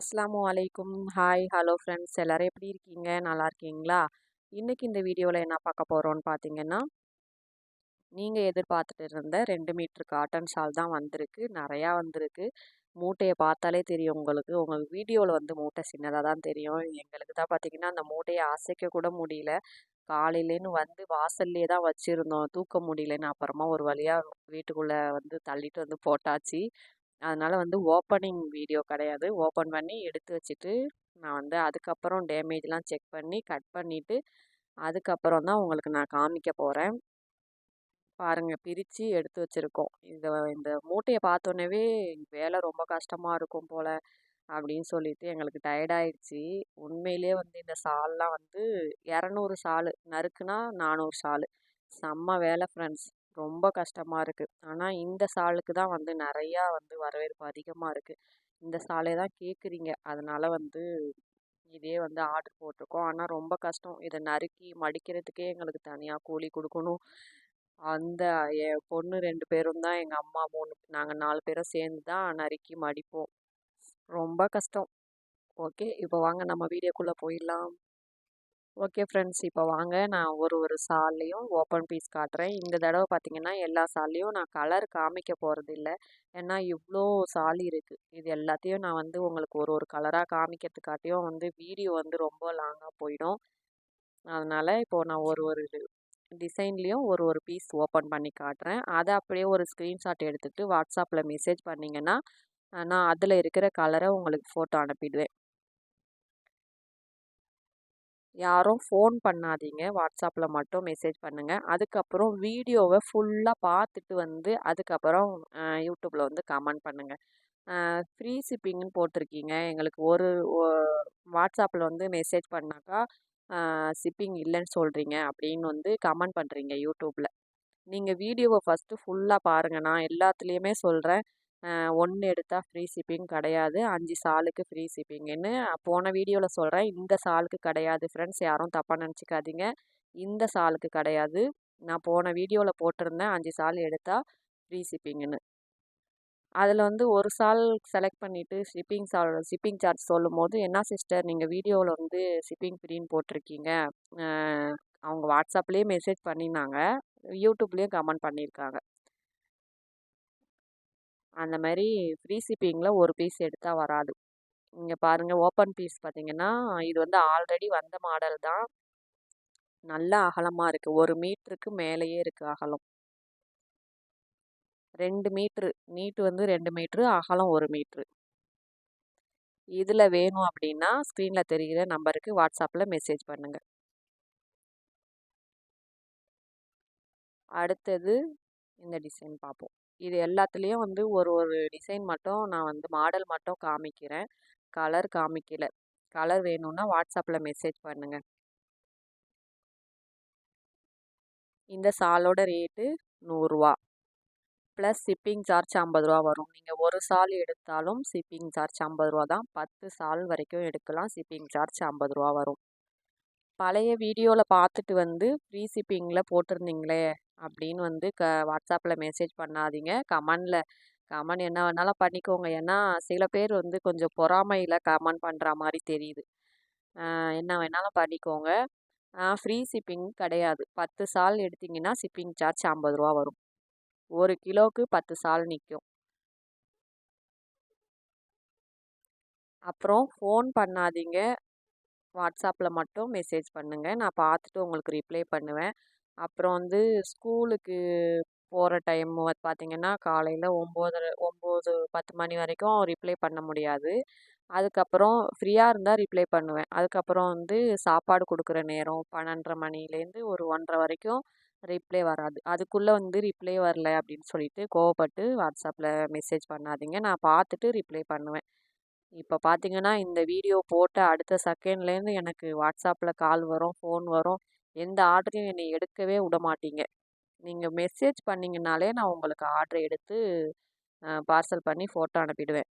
அஸ்லாம் அலைக்கும். Hi hello friends. எல்லோரும் எப்படி இருக்கீங்க? நல்லா இருக்கீங்களா? இன்றைக்கி இந்த வீடியோவில் என்ன பார்க்க போகிறோன்னு பார்த்தீங்கன்னா நீங்கள் எதிர்பார்த்துட்டு இருந்த ரெண்டு மீட்ரு காட்டன் ஷால் தான் வந்திருக்கு. நிறையா வந்திருக்கு. மூட்டையை பார்த்தாலே தெரியும் உங்களுக்கு. உங்கள் வீடியோவில் வந்து மூட்டை சின்னதாக தான் தெரியும். எங்களுக்கு தான் பார்த்திங்கன்னா அந்த மூட்டையை அசைக்க கூட முடியல. காலையிலேன்னு வந்து வாசல்லே தான் வச்சுருந்தோம். தூக்க முடியலன்னு அப்புறமா ஒரு வழியாக வீட்டுக்குள்ளே வந்து தள்ளிட்டு வந்து போட்டாச்சு. அதனால் வந்து ஓப்பனிங் வீடியோ கிடையாது. ஓப்பன் பண்ணி எடுத்து வச்சுட்டு நான் வந்து அதுக்கப்புறம் டேமேஜ்லாம் செக் பண்ணி கட் பண்ணிவிட்டு அதுக்கப்புறம் தான் உங்களுக்கு நான் காமிக்க போகிறேன் பாருங்கள் பிரித்து எடுத்து வச்சுருக்கோம். இந்த இந்த மூட்டையை பார்த்தோன்னவே வேலை ரொம்ப கஷ்டமாக இருக்கும் போல் அப்படின்னு சொல்லிட்டு எங்களுக்கு டயர்டாயிடுச்சு உண்மையிலே வந்து இந்த சால்லாம் வந்து இரநூறு சால் நறுக்குனா நானூறு சால். செம்ம வேலை ஃப்ரெண்ட்ஸ் ரொம்ப கஷ்டமாக இருக்குது ஆனால் இந்த சாலுக்கு தான் வந்து நிறையா வந்து வரவேற்பு அதிகமாக இருக்குது இந்த சாலை தான் கேட்குறீங்க அதனால் வந்து இதே வந்து ஆர்டர் போட்டிருக்கோம். ஆனால் ரொம்ப கஷ்டம். இதை நறுக்கி மடிக்கிறதுக்கே எங்களுக்கு தனியாக கூலி கொடுக்கணும். அந்த என் பொண்ணு ரெண்டு பேரும் தான் எங்கள் அம்மா மூணு நாங்கள் நாலு பேரும் சேர்ந்து தான் நறுக்கி மடிப்போம். ரொம்ப கஷ்டம். ஓகே இப்போ வாங்க நம்ம வீடியோக்குள்ளே போயிடலாம். Okay friends. இப்போ வாங்க. நான் ஒரு ஒரு சால்லையும் ஓப்பன் பீஸ் காட்டுறேன். இந்த தடவை பார்த்திங்கன்னா எல்லா சால்லையும் நான் கலர் காமிக்க போகிறது இல்லை ஏன்னா இவ்வளோ சாலி இருக்குது இது எல்லாத்தையும் நான் வந்து உங்களுக்கு ஒரு ஒரு கலராக காமிக்கிறதுக்காட்டியும் வந்து வீடியோ வந்து ரொம்ப லாங்காக போயிடும். அதனால் இப்போது நான் ஒரு ஒரு டிசைன்லேயும் ஒரு ஒரு பீஸ் ஓப்பன் பண்ணி காட்டுறேன். அதை அப்படியே ஒரு ஸ்க்ரீன்ஷாட் எடுத்துகிட்டு வாட்ஸ்அப்பில் மெசேஜ் பண்ணிங்கன்னா நான் அதில் இருக்கிற கலரை உங்களுக்கு ஃபோட்டோ அனுப்பிடுவேன். யாரும் ஃபோன் பண்ணாதீங்க. வாட்ஸ்அப்பில் மட்டும் மெசேஜ் பண்ணுங்கள் அதுக்கப்புறம் வீடியோவை ஃபுல்லாக பார்த்துட்டு வந்து அதுக்கப்புறம் யூடியூப்பில் வந்து கமெண்ட் பண்ணுங்கள் ஃப்ரீ ஷிப்பிங்னு போட்டிருக்கீங்க. எங்களுக்கு ஒரு வாட்ஸ்அப்பில் வந்து மெசேஜ் பண்ணாக்கா ஷிப்பிங் இல்லைன்னு சொல்கிறீங்க அப்படின்னு வந்து கமெண்ட் பண்ணுறீங்க யூடியூப்பில் நீங்கள் வீடியோவை ஃபஸ்ட்டு ஃபுல்லாக பாருங்கள் நான் எல்லாத்துலேயுமே சொல்கிறேன் ஒன்று எடுத்தால் ஃப்ரீ ஷிப்பிங் கிடையாது. அஞ்சு சாலுக்கு ஃப்ரீ ஷிப்பிங்குன்னு போன வீடியோவில் சொல்கிறேன் இந்த சாலுக்கு கிடையாது. ஃப்ரெண்ட்ஸ் யாரும் தப்பாக நினச்சிக்காதீங்க. இந்த சாலுக்கு கிடையாது. நான் போன வீடியோவில் போட்டிருந்தேன். அஞ்சு சால் எடுத்தால் ஃப்ரீ ஷிப்பிங்குன்னு அதில் வந்து ஒரு சால் செலக்ட் பண்ணிவிட்டு ஷிப்பிங் சால் ஷிப்பிங் சார்ஜ் சொல்லும் போது என்ன சிஸ்டர் நீங்கள் வீடியோவில் வந்து ஷிப்பிங் ஃப்ரீன்னு போட்டிருக்கீங்க? அவங்க வாட்ஸ்அப்லேயே மெசேஜ் பண்ணியிருந்தாங்க யூடியூப்லேயும் கமெண்ட் பண்ணியிருக்காங்க. அந்த மாதிரி ஃப்ரீ ஷிப்பிங்கில் ஒரு பீஸ் எடுத்தால் வராது. இங்கே பாருங்கள் ஓப்பன் பீஸ் பார்த்திங்கன்னா இது வந்து ஆல்ரெடி வந்த மாடல் தான். நல்ல அகலமாக இருக்குது ஒரு மீட்டருக்கு மேலேயே இருக்குது அகலம். ரெண்டு மீட்ரு. நீட்டு வந்து ரெண்டு மீட்ரு அகலம் ஒரு மீட்ரு. இதில் வேணும் அப்படின்னா ஸ்க்ரீனில் தெரிகிற நம்பருக்கு வாட்ஸ்அப்பில் மெசேஜ் பண்ணுங்கள் அடுத்தது இந்த டிசைன் பார்ப்போம் இது எல்லாத்துலேயும் வந்து ஒரு ஒரு டிசைன் மட்டும் நான் வந்து மாடல் மட்டும் காமிக்கிறேன். கலர் காமிக்கல. கலர் வேணும்னா வாட்ஸ்அப்பில் மெசேஜ் பண்ணுங்கள் இந்த சாலோட ரேட்டு நூறுரூவா ப்ளஸ் ஷிப்பிங் சார்ஜ் ஐம்பது ரூபா வரும். நீங்கள் ஒரு சால் எடுத்தாலும் ஷிப்பிங் சார்ஜ் ஐம்பது ரூபா தான். பத்து சால் வரைக்கும் எடுக்கலாம். ஷிப்பிங் சார்ஜ் ஐம்பது ரூபா வரும். பழைய வீடியோவில் பார்த்துட்டு வந்து ஃப்ரீ ஷிப்பிங்கில் போட்டிருந்தீங்களே அப்படின்னு வந்து க வாட்ஸ்அப்பில் மெசேஜ் பண்ணாதீங்க. கமெண்டில் கமெண்ட் என்ன வேணாலும் பண்ணிக்கோங்க. ஏன்னா சில பேர் வந்து கொஞ்சம் பொறாமையில் கமெண்ட் பண்ணுற மாதிரி தெரியுது. என்ன வேணாலும் பண்ணிக்கோங்க. ஃப்ரீ ஷிப்பிங் கிடையாது. பத்து சால் எடுத்திங்கன்னா ஷிப்பிங் சார்ஜ் ஐம்பது ரூபா வரும். ஒரு கிலோவுக்கு பத்து சால் நிற்கும் அப்புறம் ஃபோன் பண்ணாதீங்க. வாட்ஸ்அப்பில் மட்டும் மெசேஜ் பண்ணுங்கள் நான் பார்த்துட்டு உங்களுக்கு ரிப்ளை பண்ணுவேன். அப்புறம் வந்து ஸ்கூலுக்கு போகிற டைம் பார்த்தீங்கன்னா பார்த்திங்கன்னா காலையில் ஒம்போதரை ஒம்பது பத்து மணி வரைக்கும் ரிப்ளை பண்ண முடியாது. அதுக்கப்புறம் ஃப்ரீயாக இருந்தால் ரிப்ளை பண்ணுவேன். அதுக்கப்புறம் வந்து சாப்பாடு கொடுக்குற நேரம் பன்னெண்டரை மணிலேருந்து ஒரு ஒன்றரை வரைக்கும் ரிப்ளை வராது. அதுக்குள்ளே வந்து ரிப்ளை வரல அப்படின்னு சொல்லிட்டு கோவப்பட்டு வாட்ஸ்அப்பில் மெசேஜ் பண்ணாதீங்க. நான் பார்த்துட்டு ரிப்ளை பண்ணுவேன். இப்போ பார்த்தீங்கன்னா இந்த வீடியோ போட்ட அடுத்த செகண்ட்லேருந்து எனக்கு வாட்ஸ்அப்பில் கால் வரும் ஃபோன் வரும். எந்த ஆர்டரையும் என்னை எடுக்கவே விட மாட்டீங்க நீங்கள் மெசேஜ் பண்ணிங்கனாலே நான் உங்களுக்கு ஆர்டர் எடுத்து பார்சல் பண்ணி ஃபோட்டோ அனுப்பிடுவேன்.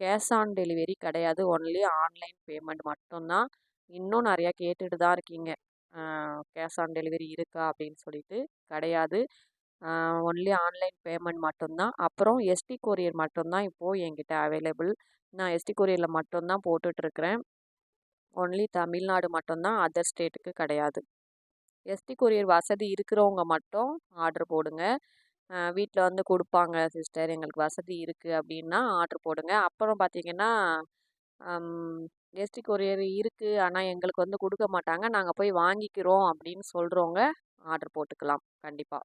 கேஷ் ஆன் டெலிவரி கிடையாது. ஒன்லி ஆன்லைன் பேமெண்ட் மட்டும்தான். இன்னும் நிறையா கேட்டுட்டு தான் இருக்கீங்க கேஷ் ஆன் டெலிவரி இருக்கா அப்படின்னு சொல்லிட்டு கிடையாது. ஒன்லி ஆன்லைன் பேமெண்ட் மட்டும்தான். அப்புறம் எஸ்டி கொரியர் மட்டும்தான் இப்போது என்கிட்ட அவைலபிள் நான் எஸ்டி கொரியரில் மட்டும்தான் போட்டுட்ருக்கிறேன் ஒன்லி தமிழ்நாடு மட்டும்தான் அதர் ஸ்டேட்டுக்கு கிடையாது. எஸ்டி கொரியர் வசதி இருக்கிறவங்க மட்டும் ஆர்டர் போடுங்க. வீட்டில் வந்து கொடுப்பாங்க சிஸ்டர் எங்களுக்கு வசதி இருக்குது அப்படின்னா ஆர்டர் போடுங்க. அப்புறம் பார்த்தீங்கன்னா எஸ்டி கொரியர் இருக்குது ஆனால் எங்களுக்கு வந்து கொடுக்க மாட்டாங்க. நாங்கள் போய் வாங்கிக்கிறோம் அப்படின்னு சொல்கிறவங்க ஆர்டர் போட்டுக்கலாம் கண்டிப்பாக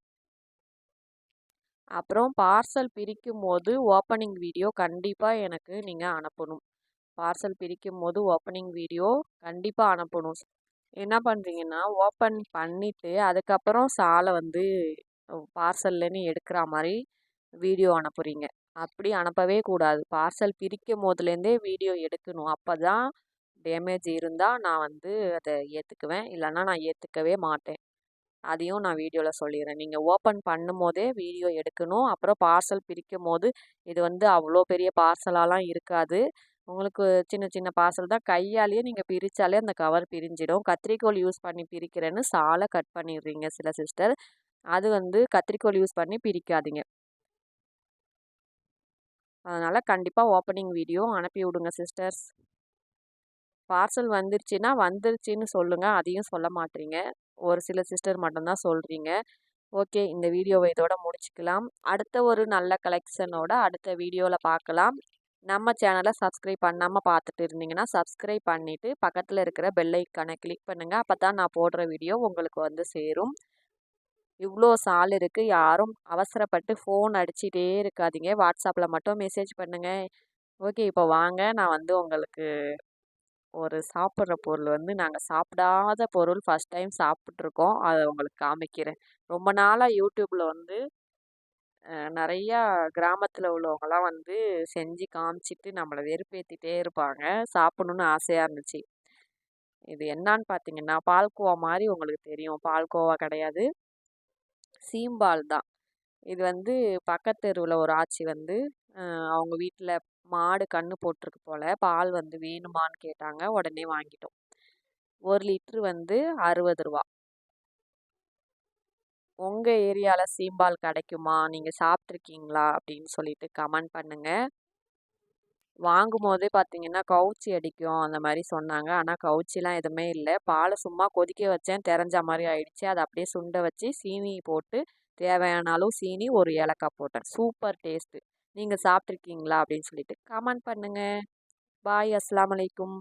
அப்புறம் பார்சல் பிரிக்கும் போது ஓப்பனிங் வீடியோ கண்டிப்பாக எனக்கு நீங்கள் அனுப்பணும். பார்சல் பிரிக்கும் போது ஓப்பனிங் வீடியோ கண்டிப்பாக அனுப்பணும். என்ன பண்ணுறீங்கன்னா ஓப்பன் பண்ணிவிட்டு அதுக்கப்புறம் சாலை வந்து பார்சல்லன்னு எடுக்கிற மாதிரி வீடியோ அனுப்புகிறீங்க அப்படி அனுப்பவே கூடாது. பார்சல் பிரிக்கும் போதுலேருந்தே வீடியோ எடுக்கணும். அப்போ தான் டேமேஜ் இருந்தால் நான் வந்து அதை ஏற்றுக்குவேன் இல்லைன்னா நான் ஏற்றுக்கவே மாட்டேன். அதையும் நான் வீடியோவில் சொல்லிடுறேன் நீங்கள் ஓப்பன் பண்ணும் போதே வீடியோ எடுக்கணும். அப்புறம் பார்சல் பிரிக்கும் போது இது வந்து அவ்வளோ பெரிய பார்சலாலாம் இருக்காது. உங்களுக்கு சின்ன சின்ன பார்சல் தான். கையாலேயே நீங்கள் பிரித்தாலே அந்த கவர் பிரிஞ்சிடும். கத்திரிக்கோல் யூஸ் பண்ணி பிரிக்கிறேன்னு சாலை கட் பண்ணிடுறீங்க சில சிஸ்டர். அது வந்து கத்திரிக்கோல் யூஸ் பண்ணி பிரிக்காதீங்க. அதனால் கண்டிப்பாக ஓப்பனிங் வீடியோ அனுப்பி விடுங்க சிஸ்டர்ஸ். பார்சல் வந்துருச்சுன்னா வந்துருச்சுன்னு சொல்லுங்கள் அதையும் சொல்ல மாட்டீங்க. ஒரு சில சிஸ்டர் மட்டும்தான் சொல்கிறீங்க ஓகே இந்த வீடியோவை இதோட முடிச்சுக்கலாம். அடுத்த ஒரு நல்ல கலெக்ஷனோட அடுத்த வீடியோவில் பார்க்கலாம். நம்ம சேனலை சப்ஸ்கிரைப் பண்ணாமல் பார்த்துட்டு இருந்தீங்கன்னா சப்ஸ்கிரைப் பண்ணிவிட்டு பக்கத்தில் இருக்கிற பெல் ஐக்கானை கிளிக் பண்ணுங்கள் அப்போ தான் நான் போடுற வீடியோ உங்களுக்கு வந்து சேரும். இவ்வளோ சால் இருக்குது யாரும் அவசரப்பட்டு ஃபோன் அடிச்சிட்டே இருக்காதீங்க. வாட்ஸ்அப்பில் மட்டும் மெசேஜ் பண்ணுங்கள் ஓகே இப்போ வாங்க. நான் வந்து உங்களுக்கு ஒரு சாப்பிட்ற பொருள் வந்து நாங்கள் சாப்பிடாத பொருள் ஃபஸ்ட் டைம் சாப்பிட்ருக்கோம் அதை உங்களுக்கு காமிக்கிறேன். ரொம்ப நாளாக யூடியூப்பில் வந்து நிறையா கிராமத்தில் உள்ளவங்களாம் வந்து செஞ்சு காமிச்சிட்டு நம்மளை வெறுப்பேற்றிட்டே இருப்பாங்க. சாப்பிட்ணுன்னு ஆசையாக இருந்துச்சு. இது என்னான்னு பார்த்தீங்கன்னா பால்கோவா மாதிரி உங்களுக்கு தெரியும். பால்கோவா கிடையாது. சீம்பால் தான். இது வந்து பக்கத்து தெருவில் ஒரு ஆச்சி வந்து அவங்க வீட்டில் மாடு கன்று போட்டிருக்கு போல் பால் வந்து வேணுமான்னு கேட்டாங்க உடனே வாங்கிட்டோம். ஒரு லிட்ரு வந்து அறுபது ரூபா. உங்கள் ஏரியாவில் சீம்பால் கிடைக்குமா? நீங்கள் சாப்பிட்ருக்கீங்களா அப்படின்னு சொல்லிட்டு கமெண்ட் பண்ணுங்கள் வாங்கும் போதே பார்த்தீங்கன்னா கவுச்சி அடிக்கும் அந்த மாதிரி சொன்னாங்க. ஆனால் கவுச்சிலாம் எதுவுமே இல்லை. பாலை சும்மா கொதிக்க வச்சேன் தெரிஞ்ச மாதிரி ஆயிடுச்சு. அதை அப்படியே சுண்ட வச்சு சீனி போட்டு தேவையான அளவு சீனி ஒரு ஏலக்காய் போட்டேன். Super taste. நீங்கள் சாப்பிட்ருக்கீங்களா அப்படின்னு சொல்லிட்டு கமெண்ட் பண்ணுங்கள் பாய் அஸ்லாம் வலைக்கும்